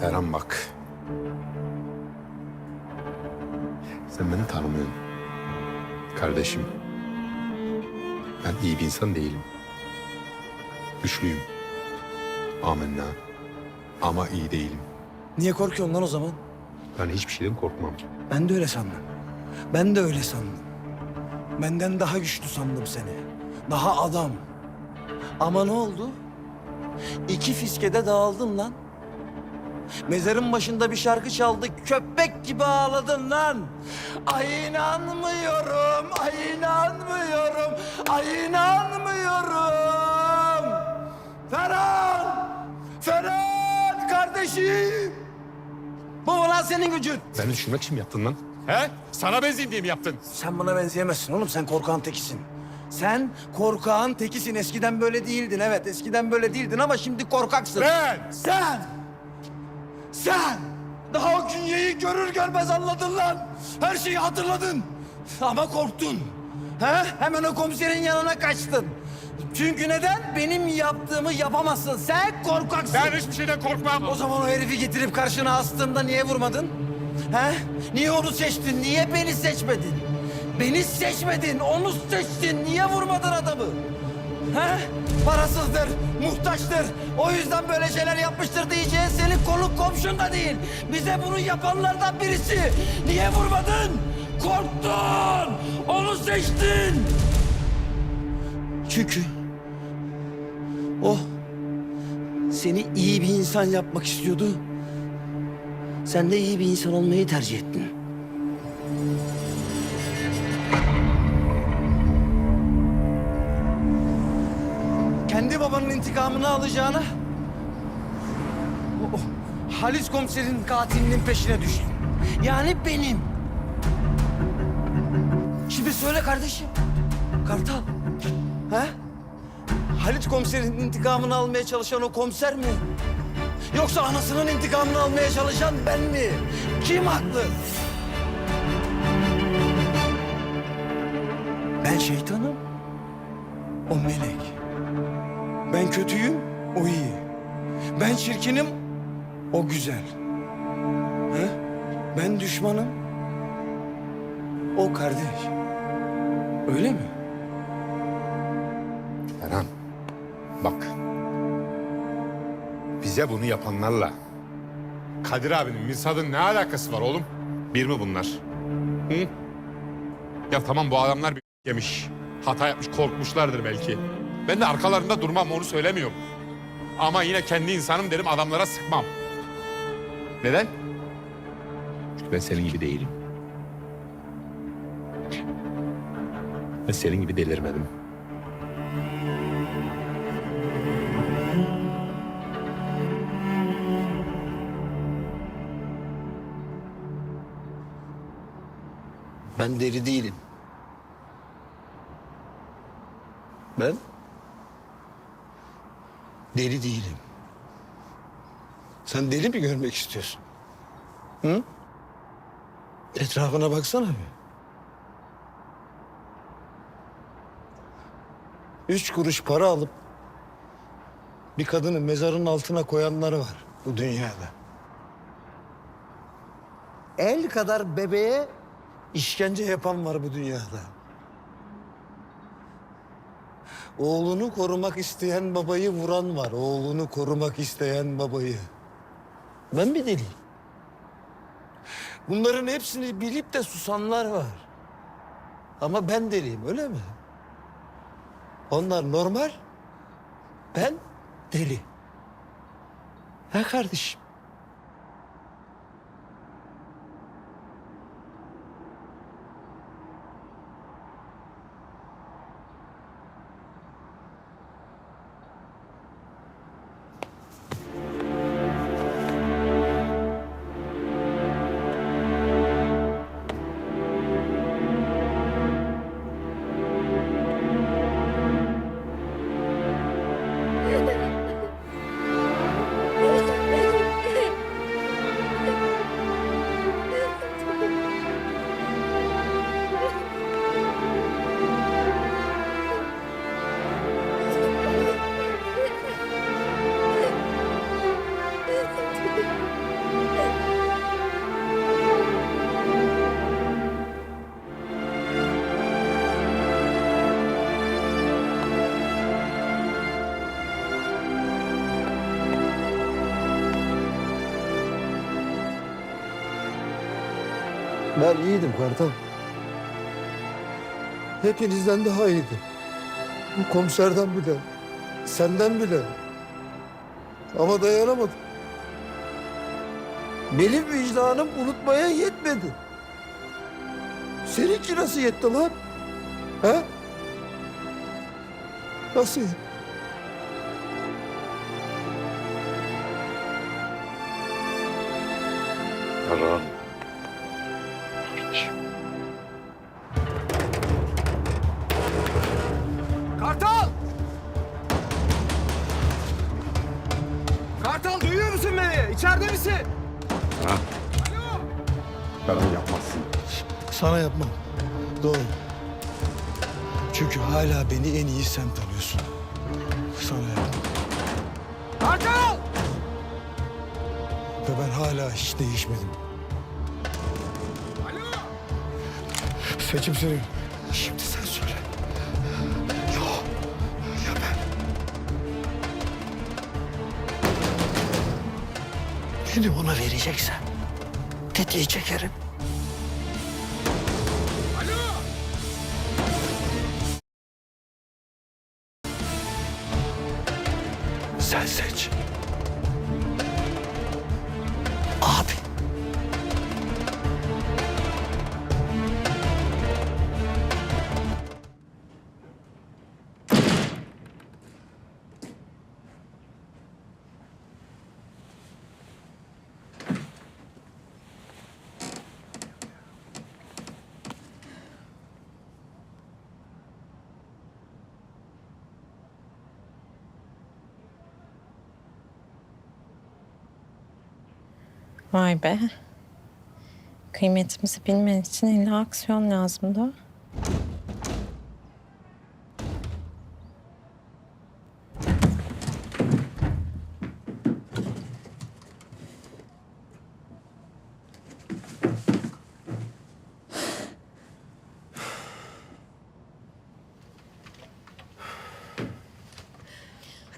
Ferhan bak. Sen beni tanımıyorsun. Kardeşim. Ben iyi bir insan değilim. Güçlüyüm. Amenna. Ama iyi değilim. Niye korkuyorsun lan o zaman? Ben hiçbir şeyden korkmam. Ben de öyle sandım. Ben de öyle sandım. Benden daha güçlü sandım seni. Daha adam. Ama ne oldu? İki fiskede dağıldın lan. Mezarın başında bir şarkı çaldı. Köpek gibi ağladın lan. Ay inanmıyorum. Ay inanmıyorum. Ay inanmıyorum. Ferhan! Ferhan kardeşim! Bu mu lan senin gücün? Beni düşürmek için mi yaptın lan? He? Sana benzeyeyim diye mi yaptın? Sen buna benzeyemezsin oğlum. Sen korkağın tekisin. Sen korkağın tekisin. Eskiden böyle değildin. Evet eskiden böyle değildin ama şimdi korkaksın. Ben! Sen! Sen! Daha o künyeyi görür görmez anladın lan. Her şeyi hatırladın. Ama korktun. He? Hemen o komiserin yanına kaçtın. Çünkü neden? Benim yaptığımı yapamazsın. Sen korkaksın. Ben hiçbir şeyden korkmam. O zaman o herifi getirip karşına astığında niye vurmadın? He? Niye onu seçtin? Niye beni seçmedin? Beni seçmedin, onu seçtin. Niye vurmadın adamı? He? Parasızdır, muhtaçtır. O yüzden böyle şeyler yapmıştır diyeceğin senin konuk komşun da değil. Bize bunu yapanlardan birisi. Niye vurmadın? Korktun, onu seçtin. Çünkü o seni iyi bir insan yapmak istiyordu. Sen de iyi bir insan olmayı tercih ettin. İntikamını alacağına... o- o Halis komiserin katilinin peşine düştün. Yani benim. Şimdi söyle kardeşim. Kartal. He? Halit komiserin intikamını almaya çalışan o komiser mi? Yoksa anasının intikamını almaya çalışan ben mi? Kim haklı? Ben şeytanım. O melek. Kötüyüm, o iyi. Ben çirkinim, o güzel. He? Ben düşmanım, o kardeş. Öyle mi? Ferhan. Bak. Bize bunu yapanlarla Kadir abinin Misad'ın ne alakası var oğlum? Bir mi bunlar? Hı? Ya tamam bu adamlar bir yemiş. Hata yapmış, korkmuşlardır belki. Ben de arkalarında durmam, onu söylemiyorum. Ama yine kendi insanım derim, adamlara sıkmam. Neden? Çünkü ben senin gibi değilim. Ben senin gibi delirmedim. Ben deli değilim. Ben deli değilim. Sen deli mi görmek istiyorsun? Hı? Etrafına baksana bir. Üç kuruş para alıp bir kadını mezarın altına koyanları var bu dünyada. El kadar bebeğe işkence yapan var bu dünyada. Oğlunu korumak isteyen babayı vuran var. Oğlunu korumak isteyen babayı. Ben mi deliyim? Bunların hepsini bilip de susanlar var. Ama ben deliyim öyle mi? Onlar normal. Ben deli. Ha kardeşim? Ben iyiydim Kartal. Hepinizden daha iyiydim. Bu komiserden bile, senden bile. Ama dayanamadım. Benim vicdanım unutmaya yetmedi. Seninki nasıl yetti lan? He? Nasıl yetti? İçeride misin? Karan yapmazsın. Sana yapmam. Doğru. Çünkü hala beni en iyi sen tanıyorsun. Sana yapmam. Kartal! Ve ben hala hiç değişmedim. Alo! Seçim senin. Şimdi Beni ona vereceksen tetiği çekerim. Vay be. Kıymetimizi bilmen için illa aksiyon lazımdı.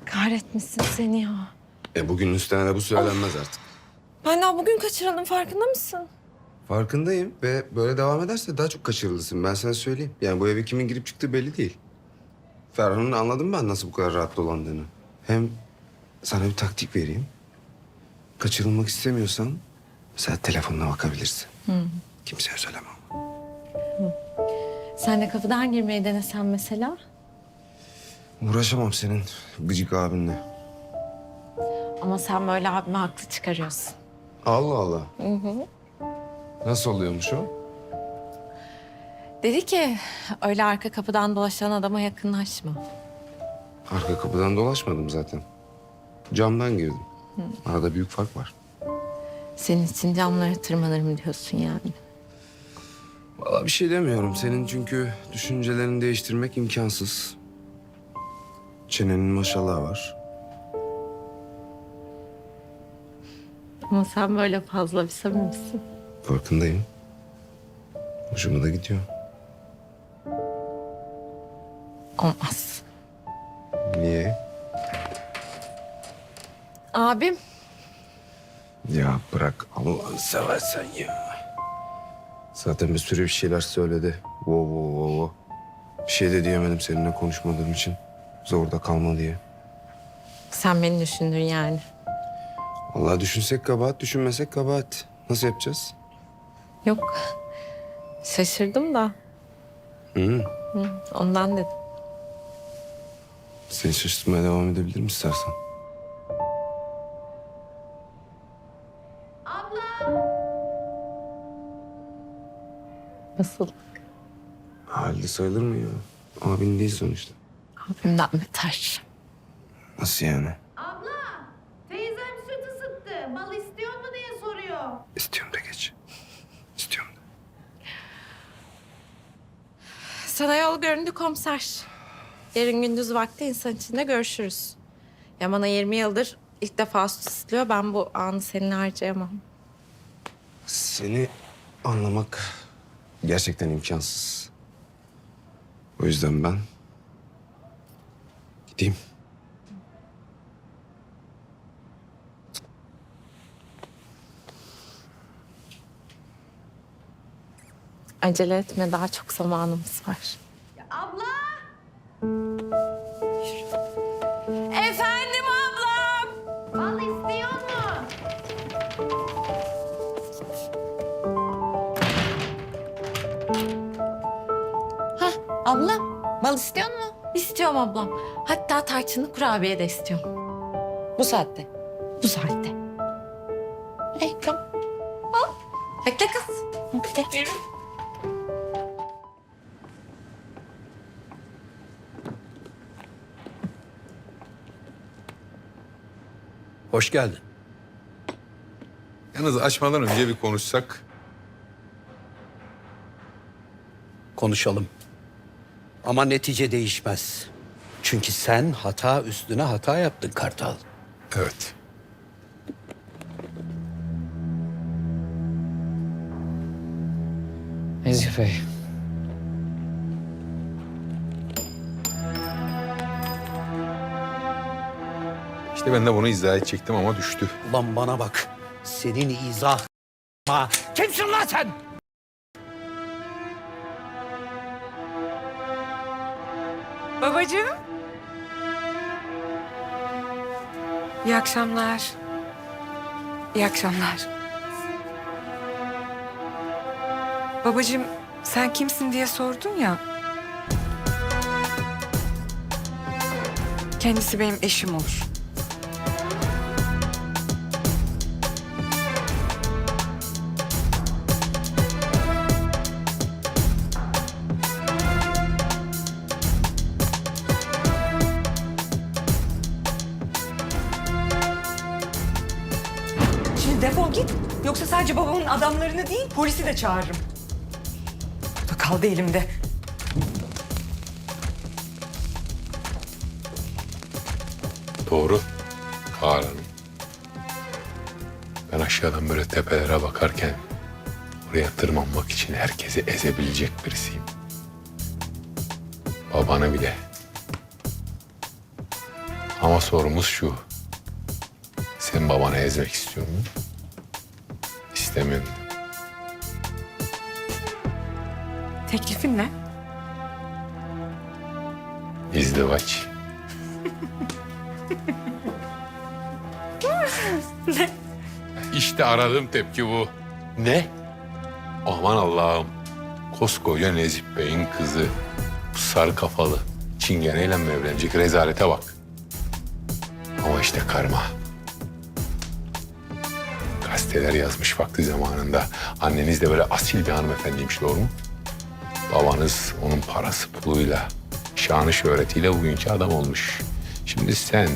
Kahretmişsin seni ya. E bugün üstüne bu söylenmez artık. Ben daha bugün kaçırıldım farkında mısın? Farkındayım ve böyle devam ederse daha çok kaçırılırsın. Ben sana söyleyeyim. Yani bu eve kimin girip çıktığı belli değil. Ferhan'ın anladım ben nasıl bu kadar rahat dolandığını. Hem sana bir taktik vereyim. Kaçırılmak istemiyorsan mesela telefonuna bakabilirsin. Kimseye söylemem. Sen de kapıdan girmeyi denesen mesela. Uğraşamam senin gıcık abinle. Ama sen böyle abime haklı çıkarıyorsun. Allah Allah. Nasıl oluyormuş o? Dedi ki öyle arka kapıdan dolaşan adama yakınlaşma. Arka kapıdan dolaşmadım zaten. Camdan girdim. Arada büyük fark var. Senin için camlara tırmanırım diyorsun yani. Vallahi bir şey demiyorum. Senin çünkü düşüncelerini değiştirmek imkansız. Çenenin maşallahı var. Ama sen böyle fazla bir samimisin. Farkındayım. Hoşuma da gidiyor. Olmaz. Niye? Abim Ya bırak Allah'ını seversen ya. Zaten bir sürü bir şeyler söyledi. Wo wo wo wo. Bir şey de diyemedim seninle konuşmadığım için. Zorda kalma diye. sen beni düşündün yani. Vallahi düşünsek kabahat, düşünmesek kabahat. Nasıl yapacağız? Yok. Şaşırdım da Hı. ondan dedim. Seni şaşırtmaya devam edebilirim istersen. Nasıl? Halde sayılır mı ya? Abin değil sonuçta. Abimden beter. Nasıl yani? Abla, teyzem süt ısıttı. Bal istiyor mu diye soruyor. İstiyorum da geç. İstiyorum da. Sana yol göründü komiser. Yarın gündüz vakti insan içinde görüşürüz. Yaman'a 20 yıldır ilk defa ısıtılıyor. Ben bu anı seninle harcayamam. Seni anlamak gerçekten imkansız. O yüzden ben gideyim. Acele etme daha çok zamanımız var. Abla! Efendim ablam. Bal istiyor mu? Ablam bal istiyor mu? İstiyorum ablam. Hatta tarçınlı kurabiye de istiyorum. Bu saatte. Bu saatte. Hey. Al. Bekle kız. Bekle. Yürü. Hoş geldin. Yalnız açmadan önce bir konuşsak. Konuşalım. Ama netice değişmez. Çünkü sen hata üstüne hata yaptın Kartal. Evet. Nezih Bey. İşte ben de bunu izah edecektim ama düştü. Ulan bana bak. Senin izah... Kimsin lan sen? Babacığım. İyi akşamlar. İyi akşamlar. Babacığım sen kimsin diye sordun ya. Kendisi benim eşim olur. Git. Yoksa sadece babamın adamlarını değil polisi de çağırırım. Bu da kaldı elimde. Doğru. Kaan. Ben aşağıdan böyle tepelere bakarken oraya tırmanmak için herkesi ezebilecek birisiyim. Babanı bile. Ama sorumuz şu. Sen babanı ezmek istiyor musun? İstemiyorum. Teklifin ne? İzdivaç. İşte aradığım tepki bu. Ne? Aman Allah'ım. Koskoca Nezih Bey'in kızı. Bu sarı kafalı. Çingeneyle mi evlenecek? Rezalete bak. Ama işte karma. Gazeteler yazmış vakti zamanında. Anneniz de böyle asil bir hanımefendiymiş doğru mu? Babanız onun parası puluyla, şanı şöhretiyle bugünkü adam olmuş. Şimdi sen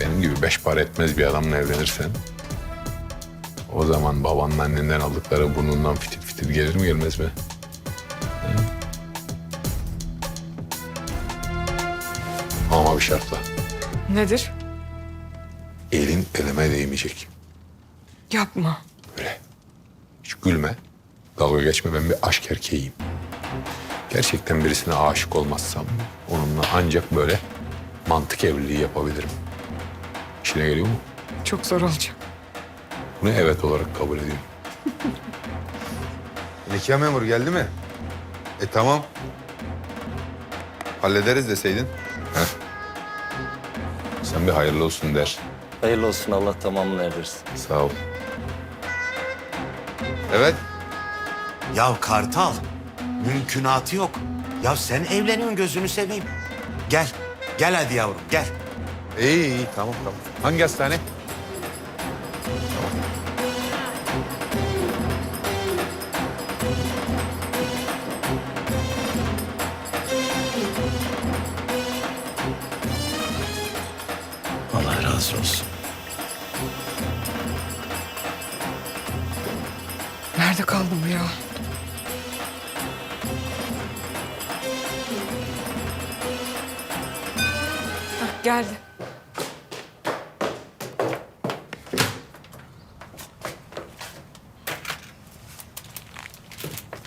benim gibi beş para etmez bir adamla evlenirsen... O zaman babanın annenden aldıkları burnundan fitil fitil gelir mi gelmez mi? Ama bir şartla. Nedir? Elin elime değmeyecek. Yapma. Öyle. Hiç gülme. Dalga geçme ben bir aşk erkeğiyim. Gerçekten birisine aşık olmazsam onunla ancak böyle mantık evliliği yapabilirim. İşine geliyor mu? Çok zor olacak. Bunu evet olarak kabul ediyorum. Nikah memuru geldi mi? E tamam. Hallederiz deseydin. Sen bir hayırlı olsun der. Hayırlı olsun Allah tamamını erdirsin. Sağ ol. Evet. Ya Kartal, mümkünatı yok. Ya sen evleniyorsun gözünü seveyim. Gel, gel hadi yavrum gel. İyi iyi tamam tamam. Hangi hastane? Allah razı olsun. Bu ya? Hah, geldi.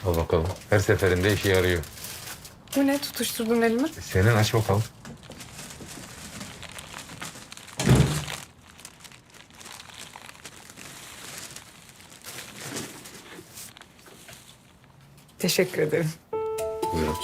Al bakalım. Her seferinde işe yarıyor. Bu ne tutuşturdun elimi? Senin aç bakalım. Teşekkür ederim. Buyurun.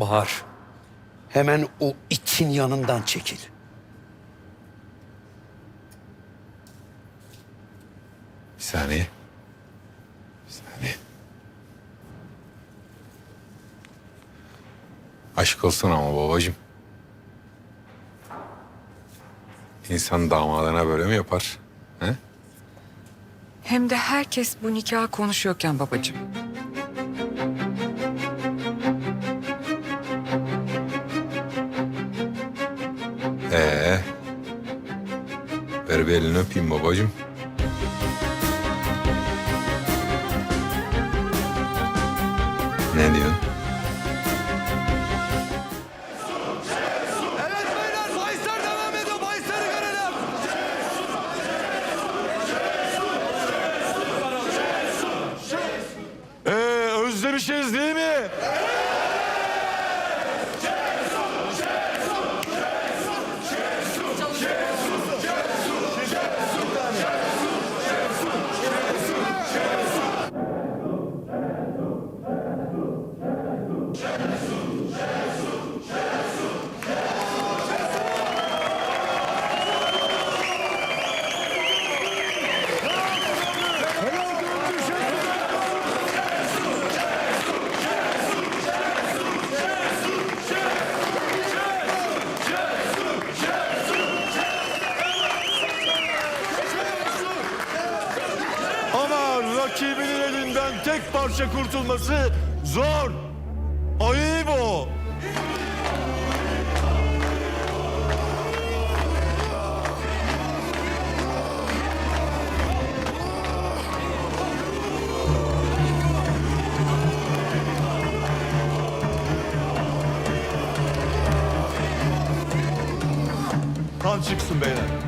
Bahar, hemen o itin yanından çekil. Bir saniye. Bir saniye. Aşk olsun ama babacığım. İnsan damadına böyle mi yapar? He? Hem de herkes bu nikahı konuşuyorken babacığım. Bir elini öpeyim babacığım. Ne diyorsun? Evet beyler bahisler devam ediyor. Bahisleri görelim. Ee, özlemişiz değil mi? Elinden tek parça kurtulması zor. Ayıp o. Kan çıksın beyler.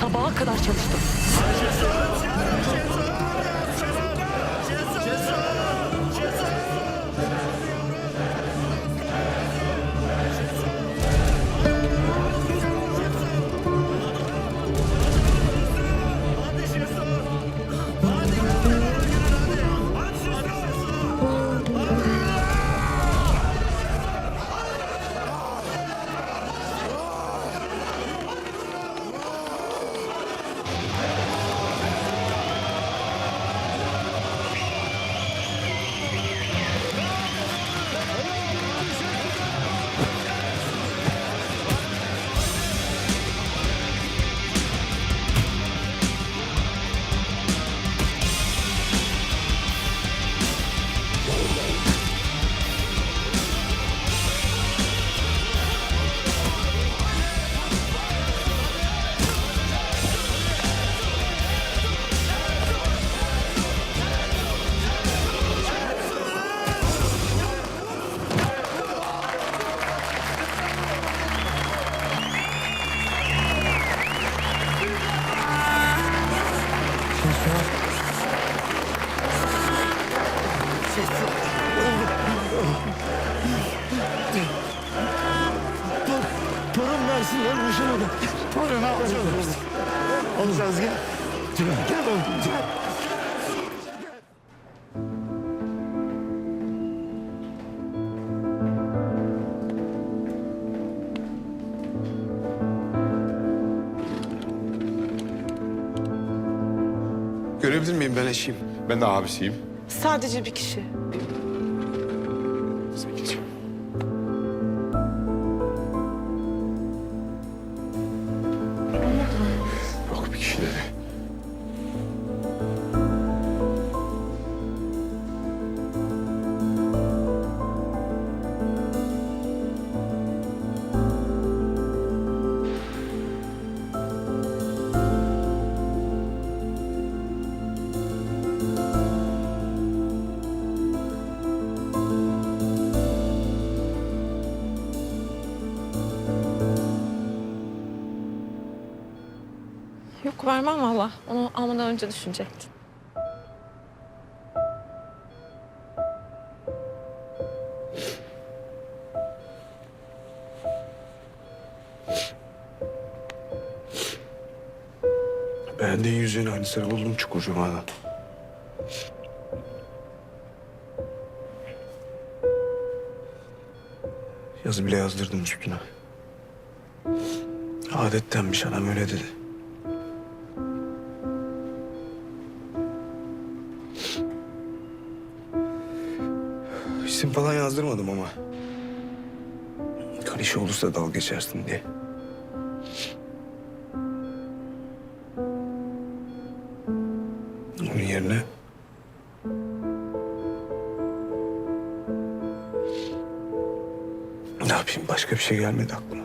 Sabaha kadar çalıştım. Görebilir miyim ben eşiyim? Ben de abisiyim. Sadece bir kişi. Önce düşünecektin. Beğendiğin yüzüğün aynısını buldum Çukurcuma'da. Yazı bile yazdırdım üstüne. Adettenmiş adam öyle dedi. İsim falan yazdırmadım ama. Kan olursa dal geçersin diye. Onun yerine... Ne yapayım başka bir şey gelmedi aklıma.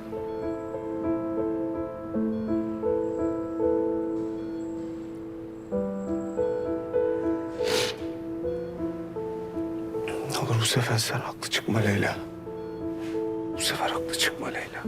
Sefer sen haklı çıkma Leyla. Bu sefer haklı çıkma Leyla.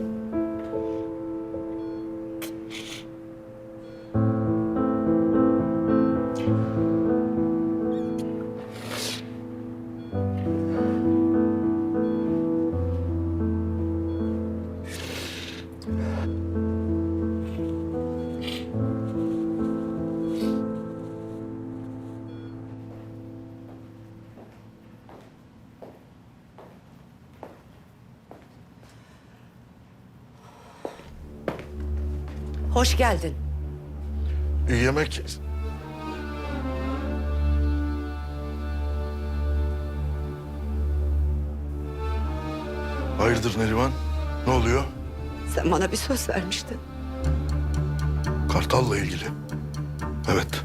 Hoş geldin. Yemek... Hayırdır Neriman? Ne oluyor? Sen bana bir söz vermiştin. Kartal'la ilgili. Evet.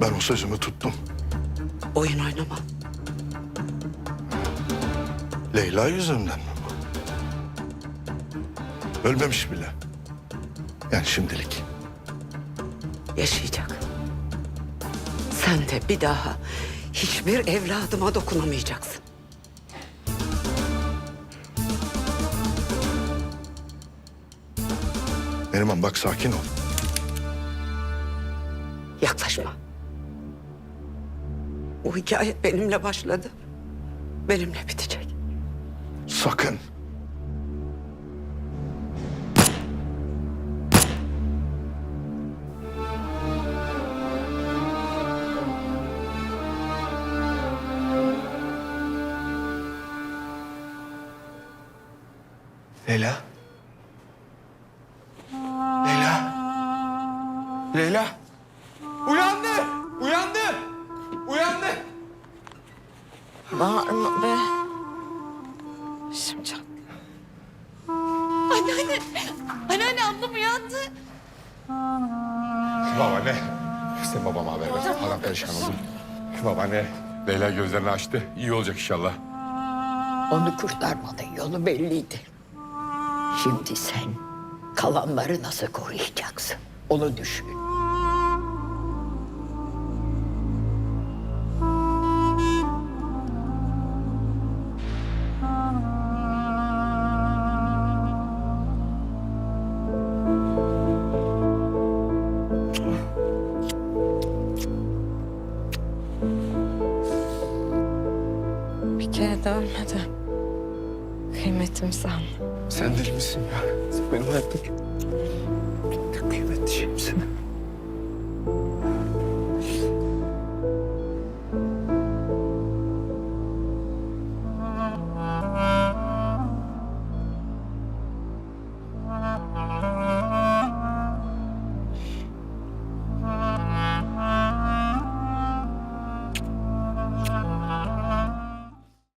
Ben o sözümü tuttum. Oyun oynama. Leyla yüzünden mi bu? Ölmemiş bile. Yani şimdilik. Yaşayacak. Sen de bir daha hiçbir evladıma dokunamayacaksın. Neriman bak sakin ol. Yaklaşma. Bu hikaye benimle başladı. Benimle bitecek. Sakın. Leyla. Leyla. Leyla. Uyandı. Uyandı. Uyandı. Bağırma be. Şimdi çat. Anneanne. Anneanne ablam uyandı. Babaanne. Sen babama haber ver. Adam perişan oldu. Babaanne. Leyla gözlerini açtı. İyi olacak inşallah. Onu kurtarmanın yolu belliydi. Şimdi sen kalanları nasıl koruyacaksın? Onu düşün.